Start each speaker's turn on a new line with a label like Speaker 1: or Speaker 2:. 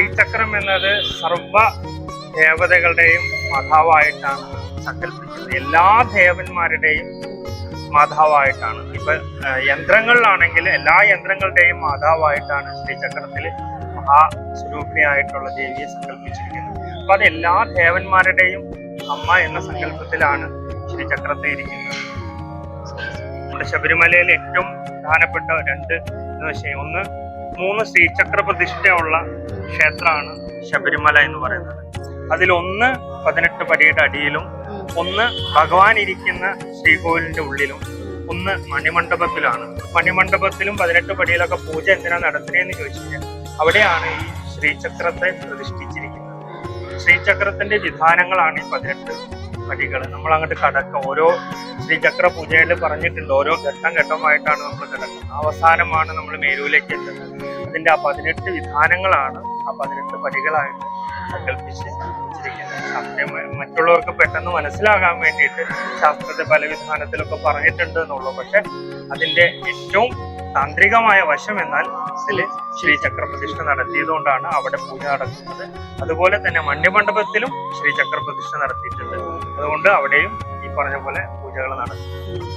Speaker 1: ശ്രീചക്രം എന്നത് സർവ ദേവതകളുടെയും മാതാവായിട്ടാണ് സങ്കല്പിക്കുന്നത്. എല്ലാ ദേവന്മാരുടെയും മാതാവായിട്ടാണ്. ഇപ്പൊ യന്ത്രങ്ങളിലാണെങ്കിൽ എല്ലാ യന്ത്രങ്ങളുടെയും മാതാവായിട്ടാണ് ശ്രീചക്രത്തിൽ മഹാസ്വരൂപിണിയായിട്ടുള്ള ദേവിയെ സങ്കല്പിച്ചിരിക്കുന്നത്. അപ്പൊ അത് എല്ലാ ദേവന്മാരുടെയും അമ്മ എന്ന സങ്കല്പത്തിലാണ് ശ്രീചക്രത്തെ ഇരിക്കുന്നത്. നമ്മുടെ ശബരിമലയിൽ ഏറ്റവും പ്രധാനപ്പെട്ട രണ്ട് എന്ന് വെച്ചാൽ ഒന്ന് മൂന്ന് ശ്രീചക്ര പ്രതിഷ്ഠയുള്ള ക്ഷേത്രമാണ് ശബരിമല എന്ന് പറയുന്നത്. അതിലൊന്ന് പതിനെട്ട് പടിയുടെ അടിയിലും ഒന്ന് ഭഗവാൻ ഇരിക്കുന്ന ശ്രീകോവിലിന്റെ ഉള്ളിലും ഒന്ന് മണിമണ്ഡപത്തിലാണ്. മണിമണ്ഡപത്തിലും പതിനെട്ട് പടിയിലൊക്കെ പൂജ എന്തിനാ നടത്തുന്നതെന്ന് ചോദിച്ചു കഴിഞ്ഞാൽ അവിടെയാണ് ഈ ശ്രീചക്രത്തെ പ്രതിഷ്ഠിച്ചിരിക്കുന്നത്. ശ്രീചക്രത്തിന്റെ വിധാനങ്ങളാണ് ഈ പതിനെട്ട്. പടികൾ നമ്മൾ അങ്ങോട്ട് കടക്കും. ഓരോ ശ്രീചക്ര പൂജയിൽ പറഞ്ഞിട്ടുണ്ട്. ഓരോ ഘട്ടം ഘട്ടമായിട്ടാണ് നമ്മൾ കിടക്കുന്നത്. അവസാനമാണ് നമ്മൾ മേരൂലേക്ക് എത്തുന്നത്. അതിന്റെ ആ പതിനെട്ട് വിധാനങ്ങളാണ് ആ പതിനെട്ട് പടികളായിട്ട് സങ്കല്പിച്ച് വെച്ചിരിക്കുന്നത്. മറ്റുള്ളവർക്ക് പെട്ടെന്ന് മനസ്സിലാകാൻ വേണ്ടിയിട്ട് ശാസ്ത്രത്തെ പല വിധാനത്തിലൊക്കെ പറഞ്ഞിട്ടുണ്ട് എന്നുള്ളൂ. പക്ഷെ അതിന്റെ ഏറ്റവും താന്ത്രികമായ വശം എന്നാൽ ഇതിൽ ചക്രപ്രതിഷ്ഠ പ്രതിഷ്ഠ നടത്തിയതുകൊണ്ടാണ് അവിടെ പൂജ നടക്കുന്നത്. അതുപോലെ തന്നെ മണ്ഡപത്തിലും ശ്രീ ചക്രപ്രതിഷ്ഠ നടത്തിയിട്ടുണ്ട്. അതുകൊണ്ട് അവിടെയും ഈ പറഞ്ഞ പോലെ പൂജകൾ നടക്കും.